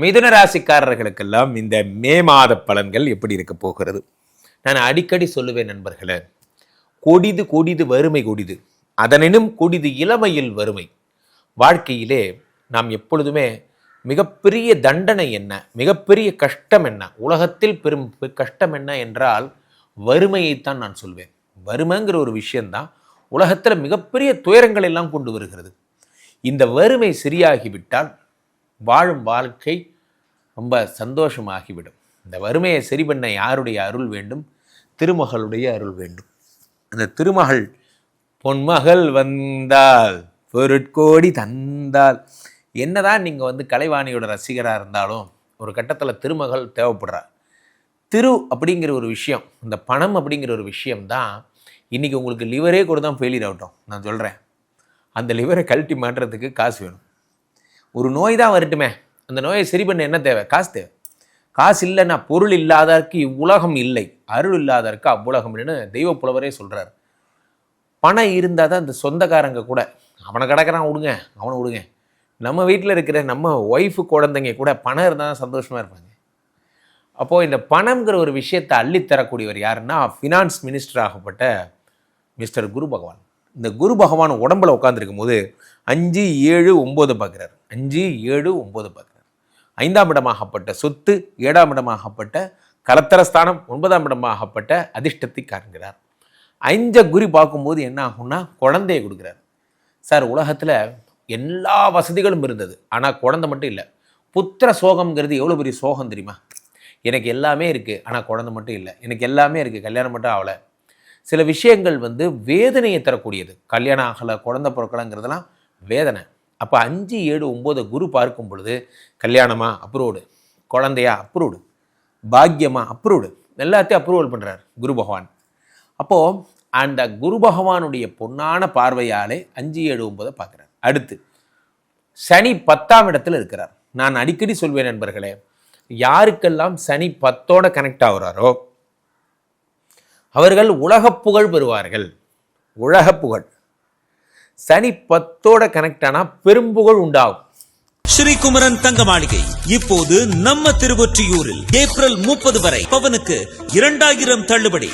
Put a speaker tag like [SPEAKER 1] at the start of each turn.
[SPEAKER 1] மிதுன ராசிக்காரர்களுக்கெல்லாம் இந்த மே மாத பலன்கள் எப்படி இருக்க போகிறது? நான் அடிக்கடி சொல்லுவேன் நண்பர்களே கொடிது கொடிது வறுமை கொடிது. அதனினும் கொடிது இளமையில் வறுமை. வாழ்க்கையிலே நாம் எப்பொழுதுமே மிகப்பெரிய தண்டனை என்ன? மிகப்பெரிய கஷ்டம் என்ன? உலகத்தில் பெரும் பெ- கஷ்டம் என்ன என்றால் வறுமையைத்தான் நான் சொல்வேன். வறுமைங்கிற ஒரு விஷயந்தான் உலகத்தில் மிகப்பெரிய துயரங்கள் எல்லாம் கொண்டு வருகிறது. இந்த வறுமை சரியாகிவிட்டால் வாழும் வாழ்க்கை ரொம்ப சந்தோஷமாகிவிடும். இந்த வறுமையை சரி பண்ண யாருடைய அருள் வேண்டும்? திருமகளுடைய அருள் வேண்டும். அந்த திருமகள் பொன்மகள் வந்தால் பொருட்கோடி தந்தால் என்னதான் நீங்கள் வந்து கலைவாணியோட ரசிகராக இருந்தாலும் ஒரு கட்டத்தில் திருமகள் தேவைப்படுறார் திரு அப்படிங்கிற ஒரு விஷயம் இந்த பணம் அப்படிங்கிற ஒரு விஷயம் தான் இன்றைக்கி உங்களுக்கு லிவரே கூட தான் ஃபெயிலியர் ஆகட்டும். நான் சொல்கிறேன் அந்த லிவரை கழட்டி மாட்டுறதுக்கு காசு வேணும். ஒரு நோய் தான் வரட்டுமே. அந்த நோயை சரி பண்ண என்ன தேவை? காசு தேவை. காசு இல்லைன்னா பொருள் இல்லாதற்கு இவ்வுலகம் இல்லை. அருள் இல்லாதாருக்கு அவ்வுலகம் இல்லைன்னு தெய்வ புலவரே சொல்கிறார் பணம் இருந்தால் தான் இந்த சொந்தக்காரங்க கூட அவனை கிடக்கிறான் விடுங்க அவனை விடுங்க. நம்ம வீட்டில் இருக்கிற நம்ம ஒய்ஃபு குழந்தைங்க கூட பணம் இருந்தால் தான் சந்தோஷமாக இருப்பாங்க. அப்போது இந்த பணம்ங்கிற ஒரு விஷயத்தை அள்ளித்தரக்கூடியவர் யாருன்னா ஃபினான்ஸ் மினிஸ்டர் ஆகப்பட்ட மிஸ்டர் குரு பகவான். இந்த குரு பகவான் உடம்புல உட்காந்துருக்கும் போது அஞ்சு ஏழு ஒம்பது பார்க்குறாரு அஞ்சு ஏழு ஒம்பது பார்க்குறார் ஐந்தாம் இடமாகப்பட்ட சொத்து ஏழாம் இடமாகப்பட்ட கலத்தரஸ்தானம் ஒன்பதாம் இடமாகப்பட்ட அதிர்ஷ்டத்தை காண்கிறார் ஐஞ்ச குறி பார்க்கும்போது என்ன ஆகும்னா குழந்தையை கொடுக்குறார். சார் உலகத்தில் எல்லா வசதிகளும் இருந்தது ஆனால் குழந்தை மட்டும் இல்லை. புத்திர சோகம்ங்கிறது எவ்வளோ பெரிய சோகம் தெரியுமா? எனக்கு எல்லாமே இருக்குது ஆனால் குழந்தை மட்டும் இல்லை. எனக்கு எல்லாமே இருக்குது கல்யாணம் மட்டும் ஆகலை. சில விஷயங்கள் வந்து வேதனையை தரக்கூடியது. கல்யாணம் ஆகலை குழந்தை பிறக்கலைங்கிறதெல்லாம் வேதனை. அப்போ அஞ்சு ஏழு ஒம்பது குரு பார்க்கும் பொழுது கல்யாணமா அப்ரூவ்டு. குழந்தையா அப்ரூவ்டு. பாக்கியமா அப்ரூவ்டு. எல்லாத்தையும் அப்ரூவல் பண்ணுறார் குரு பகவான். அப்போது அந்த குரு பகவானுடைய பொன்னான பார்வையாலே அஞ்சு ஏழு ஒம்பதை பார்க்குறார். அடுத்து சனி பத்தாம் இடத்துல இருக்கிறார். நான் அடிக்கடி சொல்வேன் நண்பர்களே யாருக்கெல்லாம் சனி பத்தோட கனெக்ட் ஆகுறாரோ அவர்கள் உலகப் புகழ் பெறுவார்கள். உலகப் புகழ். சனி பத்தோட கனெக்ட் ஆனால் பெரும்புகழ் உண்டாகும்.
[SPEAKER 2] ஸ்ரீகுமரன் தங்க மாளிகை இப்போது நம்ம திருவொற்றியூரில் ஏப்ரல் முப்பது வரை பவனுக்கு இரண்டாயிரம் தள்ளுபடி.